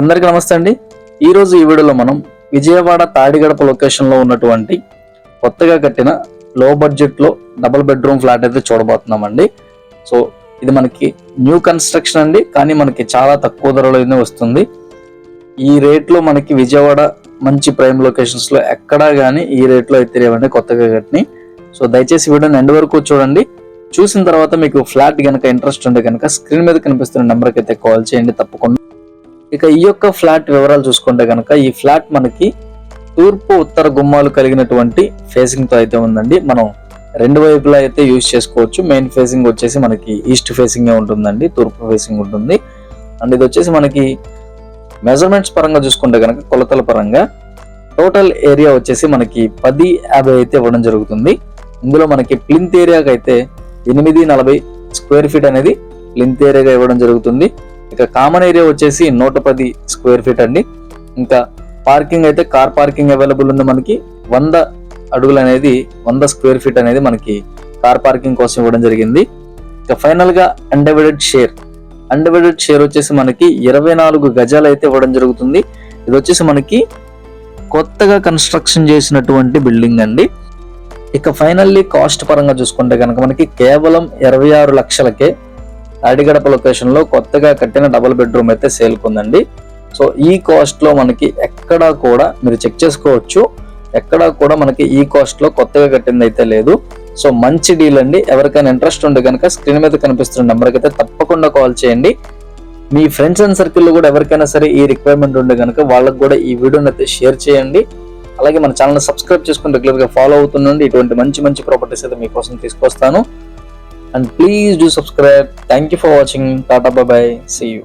అందరికీ నమస్తే అండి. ఈరోజు ఈ వీడియోలో మనం విజయవాడ తాడిగడప లొకేషన్లో ఉన్నటువంటి కొత్తగా కట్టిన లో బడ్జెట్లో డబుల్ బెడ్రూమ్ ఫ్లాట్ అయితే చూడబోతున్నామండి. సో ఇది మనకి న్యూ కన్స్ట్రక్షన్ అండి కానీ మనకి చాలా తక్కువ ధరలోనే వస్తుంది. ఈ రేట్లో మనకి విజయవాడ మంచి ప్రైమ్ లొకేషన్స్లో ఎక్కడా కానీ ఈ రేట్లో అయితే లేవండి కొత్తగా కట్టినాయి సో దయచేసి వీడియోని ఎండ్ వరకు చూడండి. చూసిన తర్వాత మీకు ఫ్లాట్ కనుక ఇంట్రెస్ట్ ఉంటే కనుక స్క్రీన్ మీద కనిపిస్తున్న నెంబర్కి అయితే కాల్ చేయండి తప్పకుండా. ఇక ఈ యొక్క ఫ్లాట్ వివరాలు చూసుకుంటే కనుక ఈ ఫ్లాట్ మనకి తూర్పు ఉత్తర గుమ్మాలు కలిగినటువంటి ఫేసింగ్తో అయితే ఉందండి. మనం రెండు వైపులా అయితే యూజ్ చేసుకోవచ్చు. మెయిన్ ఫేసింగ్ వచ్చేసి మనకి ఈస్ట్ ఫేసింగ్ ఉంటుందండి. తూర్పు ఫేసింగ్ ఉంటుంది. అండ్ ఇది వచ్చేసి మనకి మెజర్మెంట్స్ పరంగా చూసుకుంటే కనుక కొలతల పరంగా టోటల్ ఏరియా వచ్చేసి మనకి పది యాభై అయితే ఇవ్వడం జరుగుతుంది. ఇందులో మనకి ప్లింత్ ఏరియాకి అయితే ఎనిమిది నలభై స్క్వేర్ ఫీట్ అనేది ప్లింత్ ఏరియాగా ఇవ్వడం జరుగుతుంది. ఇక కామన్ ఏరియా వచ్చేసి నూట పది స్క్వేర్ ఫీట్ అండి. ఇంకా పార్కింగ్ అయితే కార్ పార్కింగ్ అవైలబుల్ ఉంది మనకి. వంద అడుగులు అనేది వంద స్క్వేర్ ఫీట్ అనేది మనకి కార్ పార్కింగ్ కోసం ఇవ్వడం జరిగింది. ఇక ఫైనల్గా అన్డివైడెడ్ షేర్ అన్డివైడెడ్ షేర్ వచ్చేసి మనకి ఇరవై నాలుగు గజాలు అయితే ఇవ్వడం జరుగుతుంది. ఇది వచ్చేసి మనకి కొత్తగా కన్స్ట్రక్షన్ చేసినటువంటి బిల్డింగ్ అండి. ఇక ఫైనల్లీ కాస్ట్ పరంగా చూసుకుంటే కనుక మనకి కేవలం ఇరవై ఆరు లక్షలకే అడిగడప లొకేషన్లో కొత్తగా కట్టిన డబుల్ బెడ్రూమ్ అయితే సేల్కుందండి సో ఈ కాస్ట్లో మనకి ఎక్కడా కూడా మీరు చెక్ చేసుకోవచ్చు. ఎక్కడా కూడా మనకి ఈ కాస్ట్లో కొత్తగా కట్టింది అయితే లేదు. సో మంచి డీల్ అండి. ఎవరికైనా ఇంట్రెస్ట్ ఉంటే కనుక స్క్రీన్ మీద కనిపిస్తున్న నెంబర్కి అయితే తప్పకుండా కాల్ చేయండి. మీ ఫ్రెండ్స్ అండ్ సర్కిల్లో కూడా ఎవరికైనా సరే ఈ రిక్వైర్మెంట్ ఉంటే కనుక వాళ్ళకి కూడా ఈ వీడియోని అయితే షేర్ చేయండి. అలాగే మన ఛానల్ సబ్స్క్రైబ్ చేసుకుని రెగ్యులర్గా ఫాలో అవుతుండండి. ఇటువంటి మంచి మంచి ప్రాపర్టీస్ అయితే మీకోసం తీసుకొస్తాను and please do subscribe. Thank you for watching. Tata bye. See you.